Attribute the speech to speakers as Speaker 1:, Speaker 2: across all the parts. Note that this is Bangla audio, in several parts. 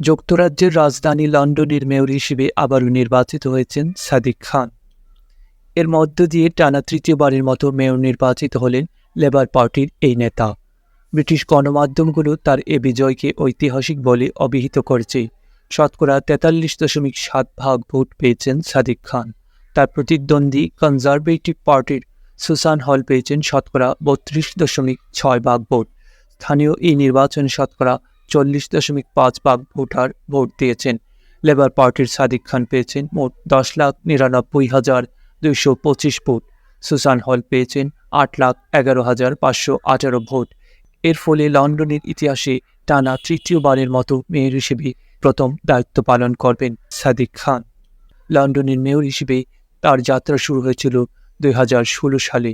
Speaker 1: যুক্তরাজ্যের রাজধানী লন্ডনের মেয়র হিসেবে আবারও নির্বাচিত হয়েছেন সাদিক খান। এর মধ্য দিয়ে টানা তৃতীয়বারের মতো মেয়র নির্বাচিত হলেন লেবার পার্টির এই নেতা। ব্রিটিশ গণমাধ্যমগুলো তার এ বিজয়কে ঐতিহাসিক বলে অভিহিত করেছে। শতকরা তেতাল্লিশ দশমিক সাত ভাগ ভোট পেয়েছেন সাদিক খান। তার প্রতিদ্বন্দ্বী কনজারভেটিভ পার্টির সুসান হল পেয়েছেন শতকরা বত্রিশ দশমিক ছয় ভাগ ভোট। স্থানীয় এই নির্বাচনে শতকরা চল্লিশ দশমিক পাঁচ ভাগ ভোটার ভোট দিয়েছেন। লেবার পার্টির সাদিক খান পেয়েছেন মোট দশ লাখ নিরানব্বই হাজার দুইশো পঁচিশ ভোট। সুসান হল পেয়েছেন আট লাখ এগারো হাজার পাঁচশো আঠারো ভোট। এর ফলে লন্ডনের ইতিহাসে টানা তৃতীয়বারের মতো মেয়র হিসেবে প্রথম দায়িত্ব পালন করবেন সাদিক খান লন্ডনের মেয়র হিসেবে তার যাত্রা শুরু হয়েছিল দুই হাজার ষোলো সালে।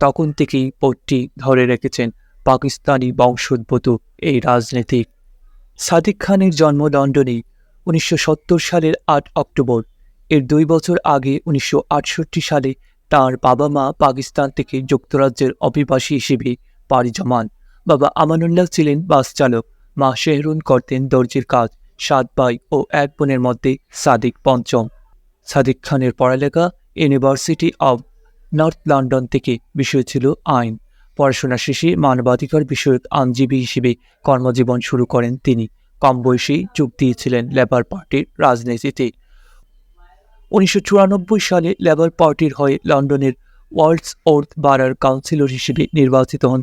Speaker 1: তখন থেকেই পদটি ধরে রেখেছেন পাকিস্তানি বংশোদ্ভূত এই রাজনীতিক সাদিক খানের জন্ম লন্ডনে উনিশশো সত্তর সালের আট অক্টোবর, এর দুই বছর আগে উনিশশো আটষট্টি সালে তার বাবা মা পাকিস্তান থেকে যুক্তরাজ্যের অভিবাসী হিসেবে পাড়ি জমান। বাবা আমানুল্লাহ ছিলেন বাস চালক, মা শেহরুন করতেন দর্জির কাজ, সাত ভাই ও এক বোনের মধ্যে সাদিক পঞ্চম। সাদিক খানের পড়ালেখা ইউনিভার্সিটি অব নর্থ লন্ডন থেকে বিষয় ছিল আইন। পড়াশোনা শেষে মানবাধিকার বিষয়ক আইনজীবী হিসেবে কর্মজীবন শুরু করেন তিনি। কম বয়সেই যোগ দিয়েছিলেন লেবার পার্টির রাজনীতিতে। উনিশশো চুরানব্বই সালে লেবার পার্টির হয়ে লন্ডনের ওয়ার্ল্ডস ওর্থ বারার কাউন্সিলর হিসেবে নির্বাচিত হন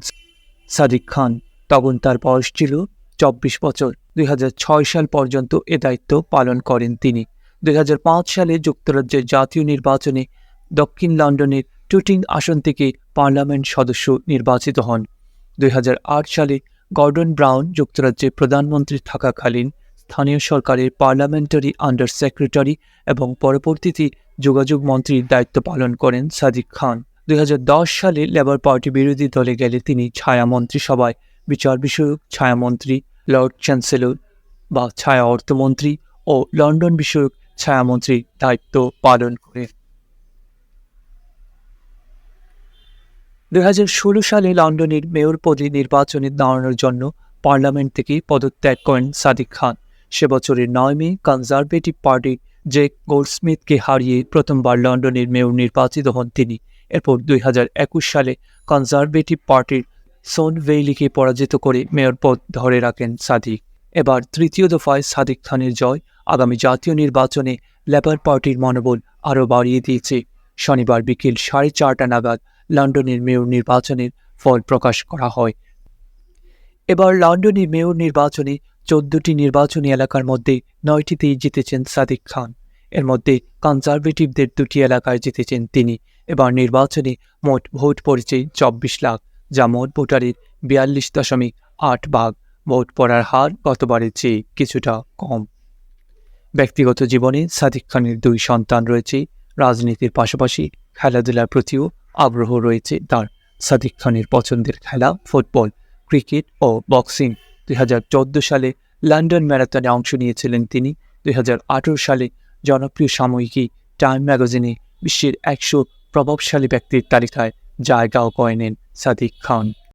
Speaker 1: সাদিক খান। তখন তার বয়স ছিল চব্বিশ বছর। দুই হাজার ছয় সাল পর্যন্ত এ দায়িত্ব পালন করেন তিনি। দুই হাজার পাঁচ সালে যুক্তরাজ্যের জাতীয় নির্বাচনে দক্ষিণ লন্ডনের টুটিং আসন থেকে পার্লামেন্ট সদস্য নির্বাচিত হন। দুই হাজার আট সালে গর্ডন ব্রাউন যুক্তরাজ্যের প্রধানমন্ত্রী থাকাকালীন স্থানীয় সরকারের পার্লামেন্টারি আন্ডার সেক্রেটারি এবং পরবর্তীতে যোগাযোগ মন্ত্রীর দায়িত্ব পালন করেন সাদিক খান। দুই হাজার দশ সালে লেবার পার্টি বিরোধী দলে গেলে তিনি ছায়া মন্ত্রিসভায় বিচার বিষয়ক ছায়ামন্ত্রী লর্ড চ্যান্সেলর বা ছায়া অর্থমন্ত্রী ও লন্ডন বিষয়ক ছায়ামন্ত্রীর দায়িত্ব পালন করেন। দুই হাজার ষোলো সালে লন্ডনের মেয়র পদে নির্বাচনে দাঁড়ানোর জন্য পার্লামেন্ট থেকে পদত্যাগ করেন সাদিক খান। সে বছরের নয় মে কনজারভেটিভ পার্টি জেক গোল্ডস্মিথকে হারিয়ে প্রথমবার লন্ডনের মেয়র নির্বাচিত হন তিনি। এরপর দুই হাজার একুশ সালে কনজারভেটিভ পার্টির সোন ভেইলিকে পরাজিত করে মেয়র পদ ধরে রাখেন সাদিক। এবার তৃতীয় দফায় সাদিক খানের জয় আগামী জাতীয় নির্বাচনে লেবার পার্টির মনোবল আরও বাড়িয়ে দিয়েছে। শনিবার বিকেল সাড়ে চারটা নাগাদ লন্ডনের মেয়র নির্বাচনের ফল প্রকাশ করা হয়। এবার লন্ডনের মেয়র নির্বাচনে চোদ্দটি নির্বাচনী এলাকার মধ্যে নয়টিতেই জিতেছেন সাদিক খান। এর মধ্যে কনজারভেটিভদের দুটি এলাকায় জিতেছেন তিনি। এবার নির্বাচনে মোট ভোট পড়েছে চব্বিশ লাখ, যা মোট ভোটারের বিয়াল্লিশ দশমিক আট ভাগ। ভোট পড়ার হার গতবারের চেয়ে কিছুটা কম। ব্যক্তিগত জীবনে সাদিক খানের দুই সন্তান রয়েছে। রাজনীতির পাশাপাশি খেলাধুলার প্রতিও আগ্রহ রয়েছে তার। সাদিক খানের পছন্দের খেলা ফুটবল, ক্রিকেট ও বক্সিং। দুই হাজার চোদ্দ সালে লন্ডন ম্যারাথনে অংশ নিয়েছিলেন তিনি। দুই হাজার আঠেরো সালে জনপ্রিয় সাময়িকী টাইম ম্যাগাজিনে বিশ্বের একশো প্রভাবশালী ব্যক্তির তালিকায় জায়গাও করে নেন সাদিক খান।